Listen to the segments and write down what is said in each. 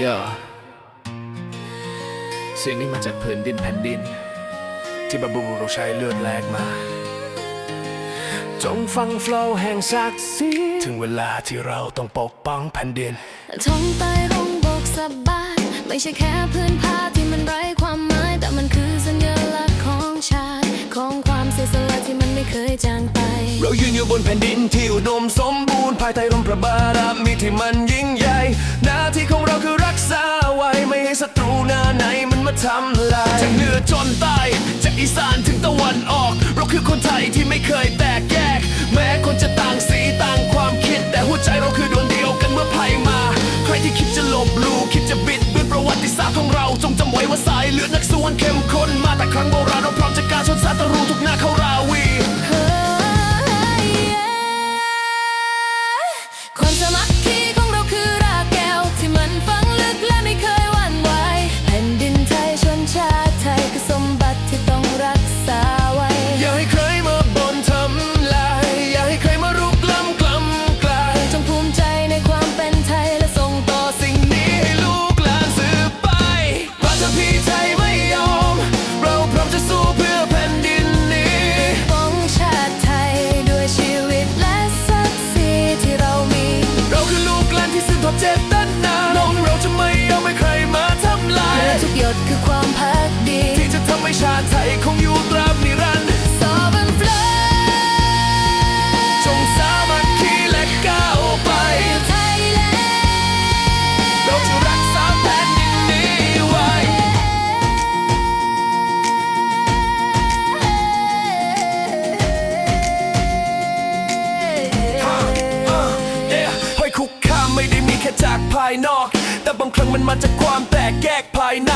เย่เสียงนี้มาจากพื้นดินแผ่นดิน ที่บรรบุรุษเราใช้เลือดแลกมา จงฟังโฟลว์แห่งศักดิ์ศรีถึงเวลาที่เราต้องปกป้องแผ่นดินท้องใต้ร่มโบกสะบานไม่ใช่แค่พื้นผ้าที่มันไร้ความหมาย แต่มันคือสัญลักษณ์ของชาติ ของความเสียสละที่มันไม่เคยจางไป เรายืนอยู่บนแผ่นดินที่อุดมสมบูรณ์ภายใต้ร่มพระบารมีที่มันยิ่งใหญ่ หน้าที่ของเราคือรักษาไว้ไม่ให้ศัตรูหน้าไหนมันมาทำลายจากเหนือจนใต้จากอีสานถึงตะวันออก เราคือคนไทยที่ไม่เคย พักดี ที่จะทำให้ชาติไทยคงอยู่ตราบนิรันดร์ Sovereign flag จงสามัคคีและก้าวไปไทยแลนด์เราจะรักษาแผ่นดินนี้ไว้เอ๊ะห้อยคุกคามไม่ได้มีแค่จากภายนอก แต่บางครั้งมันมาจากความแตกแยกภายใน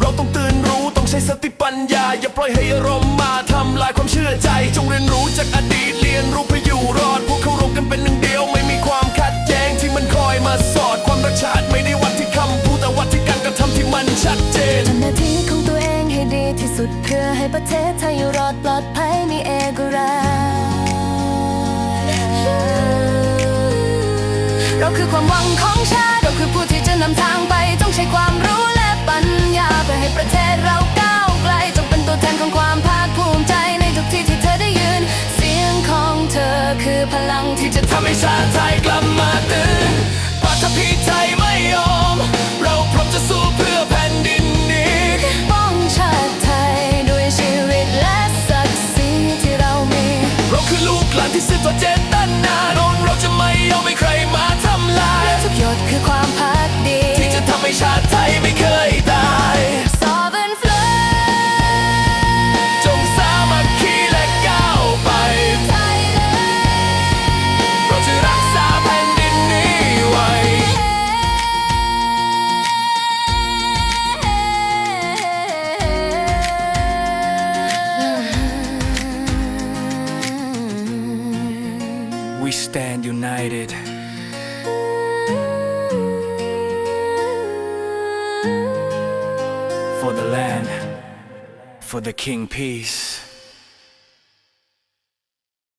เราต้องตื่นรู้ต้องใช้สติปัญญา อย่าปล่อยให้อารมณ์มาทำลายความเชื่อใจ จงเรียนรู้จากอดีตเรียนรู้เพื่ออยู่รอด พวกเขารวมกันเป็นหนึ่งเดียว ไม่มีความขัดแย้งที่มันคอยมาสอดความรักชาติไม่ได้วัดที่คำพูดแต่วัดที่การกระทำที่มันชัดเจนทำหน้าที่ของตัวเองให้ดีที่สุดเพื่อให้ประเทศไทยอยู่รอดปลอดภัยมีเอกราชเราคือความหวังของชา งที่ที่ We stand united for the land, for the king peace.